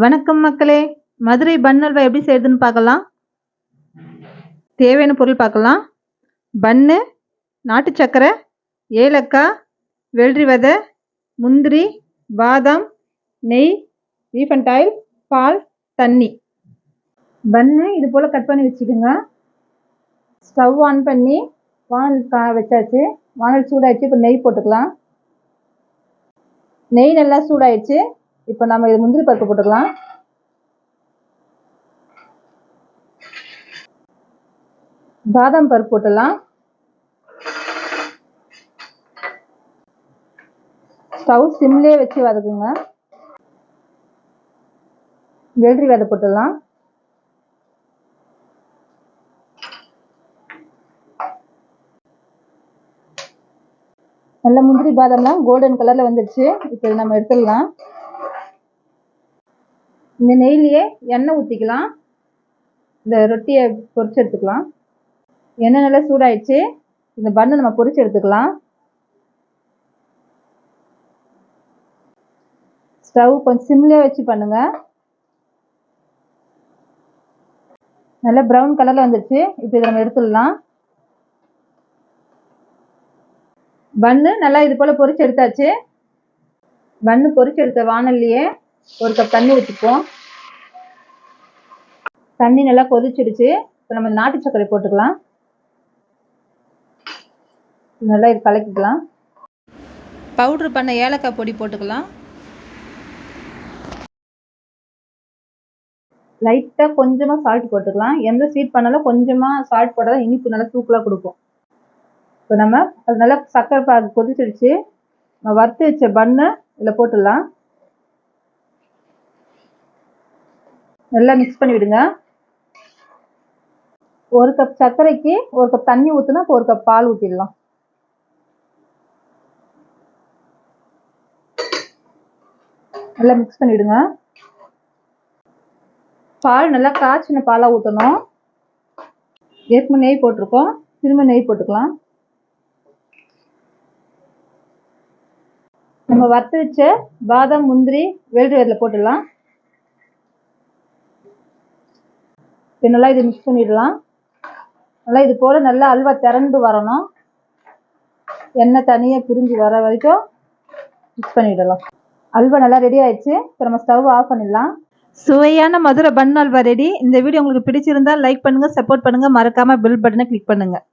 வணக்கம் மக்களே. மதுரை பன் அல்வா எப்படி செய்யுதுன்னு பார்க்கலாம். தேவையான பொருள் பார்க்கலாம். பன்னு நாட்டு சக்கரை ஏலக்காய் வெள்ளரி விதை முந்திரி பாதாம் நெய் ரீஃபண்ட் ஆயில் பால் தண்ணி. பன்னு இது போல் கட் பண்ணி வச்சுக்கோங்க. ஸ்டவ் ஆன் பண்ணி வானல் கா வச்சாச்சு. வானல் சூடாயிடுச்சு இப்போ நெய் போட்டுக்கலாம். நெய் நல்லா சூடாயிடுச்சு. இப்போ நம்ம இது முந்திரி பருப்பு போட்டுக்கலாம். பாதாம் பருப்பு போட்டுடலாம் ஸ்டவ் சிம்லேயே வச்சு வதக்குங்க. வெள்ளரி விதை போட்டுடலாம் நல்ல முந்திரி பாதாம்லாம் கோல்டன் கலரில் வந்துடுச்சு. இப்போ நம்ம எடுத்துடலாம். இந்த நெய்லேயே எண்ணெய் ஊற்றிக்கலாம் இந்த ரொட்டியை பொறிச்சு எடுத்துக்கலாம். எண்ணெய் நல்லா சூடாயிடுச்சு. இந்த பண்ணை நம்ம பொறிச்சு எடுத்துக்கலாம். ஸ்டவ் கொஞ்சம் சிம்லேயே வச்சு பண்ணுங்கள் நல்லா ப்ரௌன் கலரில் வந்துடுச்சு இப்போ இதை நம்ம எடுத்துடலாம். பன்னு நல்லா இது போல் பொறிச்சு எடுத்தாச்சு. பன்னு பொரிச்சு எடுத்த வானல்லையே ஒரு கப் தண்ணி ஊற்றிப்போம் தண்ணி நல்லா கொதிச்சிடுச்சு இப்போ நம்ம நாட்டு சர்க்கரை போட்டுக்கலாம். நல்லா இது கலக்கிக்கலாம். பவுட்ரு பண்ண ஏலக்காய் பொடி போட்டுக்கலாம். லைட்டாக கொஞ்சமாக சால்ட் போட்டுக்கலாம். எந்த ஸ்வீட் பண்ணாலும் கொஞ்சமாக சால்ட் போட்டால் இனிப்பு நல்லா தூக்கலாக கொடுக்கும். இப்போ நம்ம அது நல்லா சர்க்கரை பாகு கொதிச்சிடுச்சு நம்ம வறுத்து வச்ச பண்ணை இதில் போட்டுடலாம். நல்லா மிக்ஸ் பண்ணி விடுங்க. ஒரு கப் சர்க்கரைக்கு ஒரு கப் தண்ணி ஊற்றுனா இப்போ ஒரு கப் பால் ஊற்றிடலாம் நல்லா மிக்ஸ் பண்ணிவிடுங்க பால் நல்லா காய்ச்சின பாலாக ஊற்றணும் ஏற்கனவே நெய் போட்டிருக்கோம். திரும்ப நெய் போட்டுக்கலாம். நம்ம வறுத்து வச்ச பாதாம் முந்திரி வெள்ளரி அதில் போட்டுடலாம். இப்போ நல்லா இது மிக்ஸ் பண்ணிடலாம். நல்லா இது போல் நல்லா அல்வா திரண்டு வரணும். எண்ணெய் தனியாக பிரிஞ்சு வர வரைக்கும் மிக்ஸ் பண்ணிடலாம். அல்வா நல்லா ரெடி ஆயிடுச்சு. இப்போ நம்ம ஸ்டவ் ஆஃப் பண்ணிடலாம். சுவையான மதுரை பன் அல்வா ரெடி இந்த வீடியோ உங்களுக்கு பிடிச்சிருந்தா லைக் பண்ணுங்கள் சப்போர்ட் பண்ணுங்கள் மறக்காமல் பில் பட்டனை கிளிக் பண்ணுங்கள்